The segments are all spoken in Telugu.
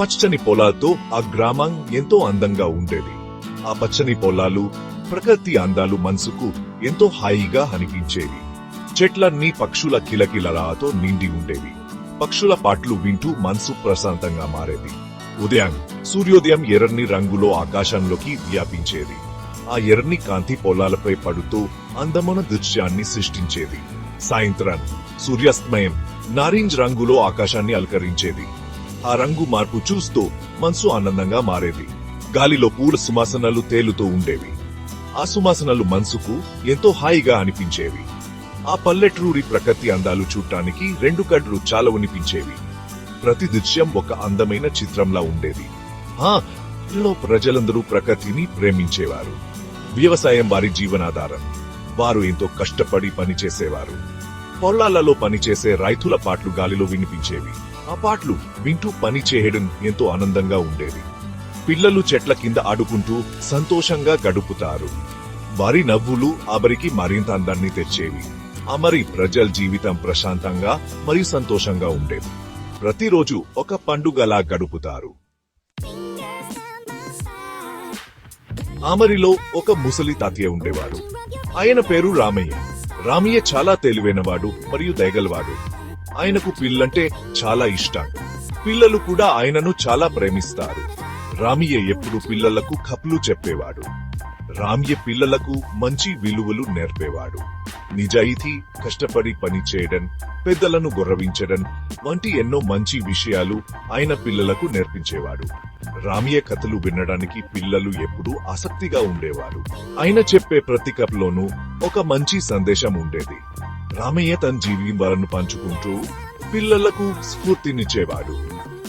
పచ్చని పొలాలతో ఆ గ్రామం ఎంతో అందంగా ఉండేది. ఆ పచ్చని పొలాలు ప్రకృతి అందాలు మనసుకు ఎంతో హాయిగా అనిపించేవి. చెట్లన్నీ పక్షుల కిలకిలరాతో నిండి ఉండేవి. పక్షుల పాటలు వింటూ మనసు ప్రశాంతంగా మారేది. ఉదయం సూర్యోదయం ఎర్రని రంగులో ఆకాశంలోకి వ్యాపించేది. ఆ ఎర్రని కాంతి పొలాలపై పడుతూ అందమైన దృశ్యాన్ని సృష్టించేది. సాయంత్రం సూర్యాస్తమయం నారింజ్ రంగులో ఆకాశాన్ని అలంకరించేది. ఆ రంగు మార్పు చూస్తూ మనసు ఆనందంగా మారేది. గాలిలో పూల సువాసనలు తేలుతూ ఉండేవి. ఆ సువాసనలు మనసుకు ఎంతో హాయిగా అనిపించేవి. ఆ పల్లెటూరి ప్రకృతి అందాలు చూడటానికి రెండు కడ్లు చాలా అనిపించేవి ప్రతి దృశ్యం ఒక అందమైన చిత్రంలా ఉండేది. ఆ లో ప్రజలందరూ ప్రకృతిని ప్రేమించేవారు. వ్యవసాయం వారి జీవనాధారం. వారు ఎంతో కష్టపడి పనిచేసేవారు. పొలాలలో పనిచేసే రైతుల పాటలు గాలిలో వినిపించేవి. ఆ పాటలు వింటూ పని చేయడం ఎంతో ఆనందంగా ఉండేది. పిల్లలు చెట్ల కింద ఆడుకుంటూ సంతోషంగా గడుపుతారు. వారి నవ్వులు అబరికి మరింత అందాన్ని తెచ్చేవి. అమరి ప్రజల జీవితం ప్రశాంతంగా మరియు సంతోషంగా ఉండేది. ప్రతిరోజు ఒక పండుగలా గడుపుతారు. ఆమరిలో ఒక ముసలి తాతయ్య ఉండేవాడు. ఆయన పేరు రామయ్య. రామయ్య చాలా తెలివైనవాడు మరియు దయగలవాడు. ఆయనకు పిల్లంటే చాలా ఇష్టం. పిల్లలు కూడా ఆయనను చాలా ప్రేమిస్తారు. రామయ్య ఎప్పుడు పిల్లలకు కప్లు చెప్పేవాడు. రామయ్య పిల్లలకు మంచి విలువలు నేర్పేవాడు. నిజాయితీ కష్టపడి పని చేయడం పెద్దలను గౌరవించడం వంటి ఎన్నో మంచి విషయాలు ఆయన పిల్లలకు నేర్పించేవాడు. రామయ్య కథలు వినడానికి పిల్లలు ఎప్పుడూ ఆసక్తిగా ఉండేవారు. ఆయన చెప్పే ప్రతి కథలోనూ ఒక మంచి సందేశం ఉండేది. రామయ్య తన జీవితాలను పంచుకుంటూ పిల్లలకు స్ఫూర్తినిచ్చేవాడు.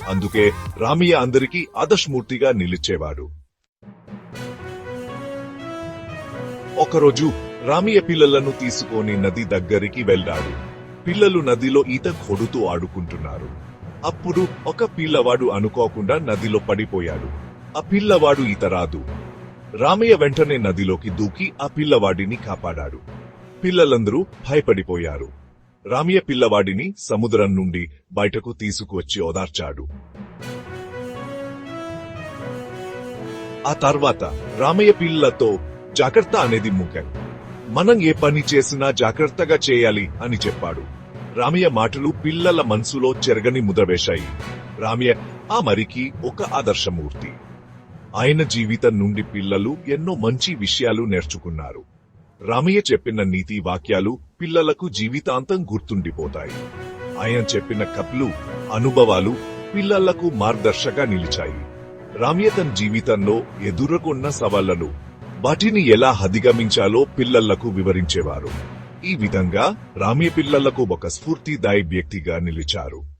అందుకే రామయ్య అందరికీ ఆదర్శమూర్తిగా నిలిచేవాడు. ఒకరోజు రామయ్య పిల్లలను తీసుకొని నది దగ్గరికి వెళ్ళాడు. పిల్లలు నదిలో ఈత కొడుతూ ఆడుకుంటున్నారు. అప్పుడు ఒక పిల్లవాడు అనుకోకుండా నదిలో పడిపోయాడు. ఆ పిల్లవాడు ఈత రాదు. రామయ్య వెంటనే నదిలోకి దూకి ఆ పిల్లవాడిని కాపాడాడు. పిల్లలందరూ భయపడిపోయారు. రామయ్య పిల్లవాడిని సముద్రం నుండి బయటకు తీసుకువచ్చి ఓదార్చాడు. ఆ తర్వాత రామయ్య పిల్లలతో జాగ్రత్త అనేది ముఖ్యం. మనం ఏ పని చేసినా జాగ్రత్తగా చేయాలి అని చెప్పాడు. రామయ్య మాటలు పిల్లల మనసులో చెరగని ముద్రవేశాయి రామయ్య ఆ మరికి ఒక ఆదర్శమూర్తి. ఆయన జీవితం నుండి పిల్లలు ఎన్నో మంచి విషయాలు నేర్చుకున్నారు. రామయ్య చెప్పిన నీతి వాక్యాలు పిల్లలకు జీవితాంతం గుర్తుండిపోతాయి. ఆయన చెప్పిన కప్లు అనుభవాలు పిల్లలకు మార్గదర్శగా నిలిచాయి. రామయ్య తన జీవితంలో ఎదుర్కొన్న సవాళ్ళను వాటిని ఎలా అధిగమించాలో పిల్లలకు వివరించేవారు. ఈ విధంగా రామయ్య పిల్లలకు ఒక స్ఫూర్తిదాయ వ్యక్తిగా నిలిచారు.